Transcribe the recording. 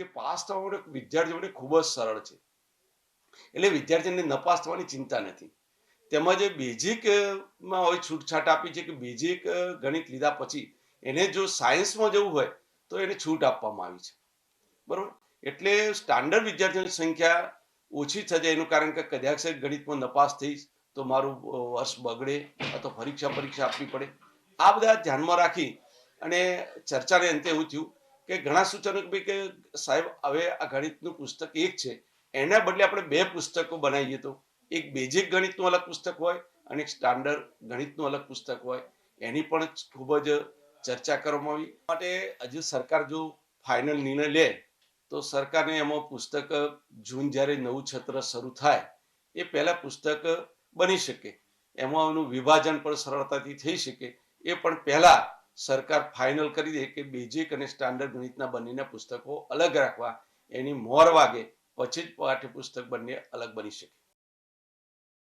જે પાસ થવા માટે વિદ્યાર્થીઓ માટે ખૂબ જ સરળ છે. એટલે વિદ્યાર્થીને નપાસ થવાની ચિંતા નથી. તેમજ બેઝિકમાં હોય છૂટછાટ આપી છે કે બેઝિક ગણિત લીધા પછી એને જો સાયન્સમાં જવું હોય તો એને છૂટ આપવામાં આવી છે. બરોબર? એટલે સ્ટાન્ડર્ડ વિદ્યાર્થીઓની સંખ્યા ઓછી થશે એનું કારણ કે કદાચ ગણિતમાં નપાસ થઈશ તો મારું વર્ષ બગડે અથવા પરીક્ષા પરીક્ષા આપવી પડે. આ બધા ધ્યાનમાં રાખી અને ચર્ચાને અંતે એવું થયું કે ઘણા સૂચનો કે સાહેબ, હવે આ ગણિતનું પુસ્તક એક છે. એના બદલે આપણે બે પુસ્તકો બનાવીએ તો. એક બેઝિક ગણિતનું અલગ પુસ્તક હોય અને એક સ્ટાન્ડર્ડ ગણિતનું અલગ પુસ્તક હોય. એની પણ ખૂબ જ ચર્ચા કરવામાં આવી. માટે હજુ સરકાર જો ફાઇનલ નિર્ણય લે, તો સરકારને એમાં પુસ્તક જૂન જ્યારે નવું છત્ર શરૂ થાય, એ પહેલાં પુસ્તક બની શકે. એમાં એનું વિભાજન પણ સરળતાથી થઈ શકે. એ પણ પહેલા સરકાર ફાઇનલ કરી દે કે બેઝિક અને સ્ટાન્ડર્ડ ગણિતના બંનેના પુસ્તકો અલગ રાખવા, એની મોર વાગે પછી જ પાઠ્યપુસ્તક બંને અલગ બની શકે.